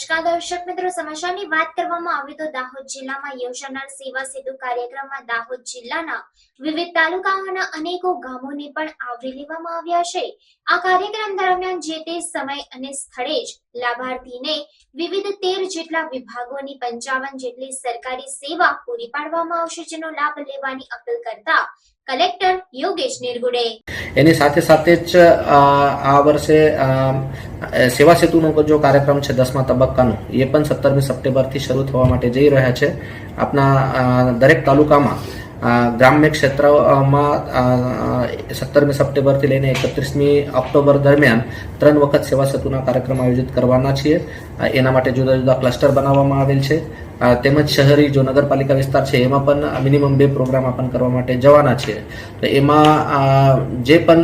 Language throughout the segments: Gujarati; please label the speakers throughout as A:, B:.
A: નમસ્કાર દર્શક મિત્રો, સમાચારની વાત કરવામાં આવે તો દાહોદ જિલ્લામાં યોજાનાર સેવા સેતુ કાર્યક્રમમાં દાહોદ જિલ્લાના વિવિધ તાલુકાઓના અનેકો ગામોને પણ આવરી લેવામાં આવ્યા છે. આ કાર્યક્રમ દરમિયાન જે તે સમય અને સ્થળે જ લાભાર્થીને વિવિધ તેર જેટલા વિભાગોની પંચાવન જેટલી સરકારી સેવા પૂરી પાડવામાં આવશે, જેનો લાભ લેવાની અપીલ કરતા કલેક્ટર યોગેશ નિર્ગુડે.
B: એની સાથે સાથે જ, આ વર્ષે સેવા સેતુનો જો કાર્યક્રમ છે દસમા તબક્કાનો, એ પણ સત્તરમી સપ્ટેમ્બરથી શરૂ થવા માટે જઈ રહ્યા છે. આપણા દરેક તાલુકામાં ગ્રામ્ય ક્ષેત્રમાં સત્તરમી સપ્ટેમ્બરથી લઈને એકત્રીસમી ઓક્ટોબર દરમિયાન ત્રણ વખત સેવા સેતુના કાર્યક્રમ આયોજિત કરવાના છીએ. એના માટે જુદા જુદા ક્લસ્ટર બનાવવામાં આવેલ છે. તેમજ શહેરી જો નગરપાલિકા વિસ્તાર છે, એમાં પણ મિનિમમ બે પ્રોગ્રામ આપણ કરવા માટે જવાના છે. તો એમાં જે પણ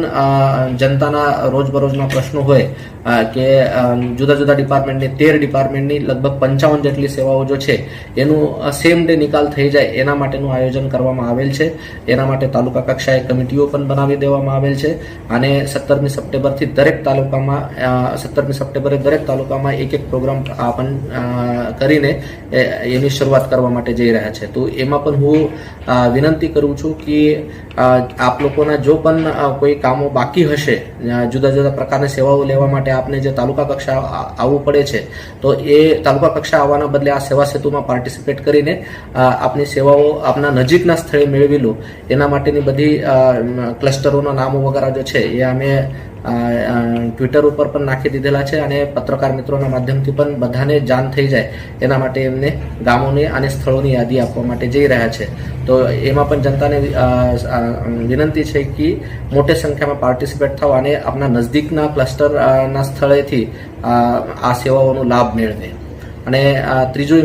B: જનતાના રોજબરોજના પ્રશ્નો હોય કે જુદા જુદા ડિપાર્ટમેન્ટની તેર ડિપાર્ટમેન્ટની લગભગ પંચાવન જેટલી સેવાઓ જો છે, એનું સેમ ડે નિકાલ થઈ જાય, એના માટેનું આયોજન કરવામાં આવેલ છે. એના માટે તાલુકા કક્ષાએ કમિટીઓ પણ બનાવી દેવામાં આવેલ છે. અને સત્તરમી સપ્ટેમ્બરથી દરેક તાલુકામાં સત્તરમી સપ્ટેમ્બરે દરેક તાલુકામાં એક એક પ્રોગ્રામ આપણ કરીને એની શરૂઆત કરવા માટે જઈ રહ્યા છે. તો એમાં પણ હું વિનંતી કરું છું કે આપ લોકોના જો પણ કોઈ કામો બાકી હશે જુદા જુદા પ્રકારની સેવાઓ લેવા માટે આપને જે તાલુકા કક્ષા આવવું પડે છે, તો એ તાલુકા કક્ષા આવવાના બદલે આ સેવા સેતુમાં પાર્ટિસિપેટ કરીને આપની સેવાઓ આપના નજીકના સ્થળે મેળવી લો. એના માટેની બધી ક્લસ્ટરોના નામો વગેરે જે છે, એ અમે ટ્વિટર ઉપર પણ નાખી દીધેલા છે અને પત્રકાર મિત્રોના માધ્યમથી પણ બધાને જાણ થઈ જાય એના માટે એમને ગામોની અને સ્થળોની યાદી આપવા માટે જઈ રહ્યા છે. તો એમાં પણ જનતાને વિનંતી છે કે મોટી સંખ્યામાં પાર્ટિસિપેટ થાવ અને આપના નજદીકના ક્લસ્ટરના સ્થળેથી આ સેવાઓનો લાભ મેળવે. અને ત્રીજું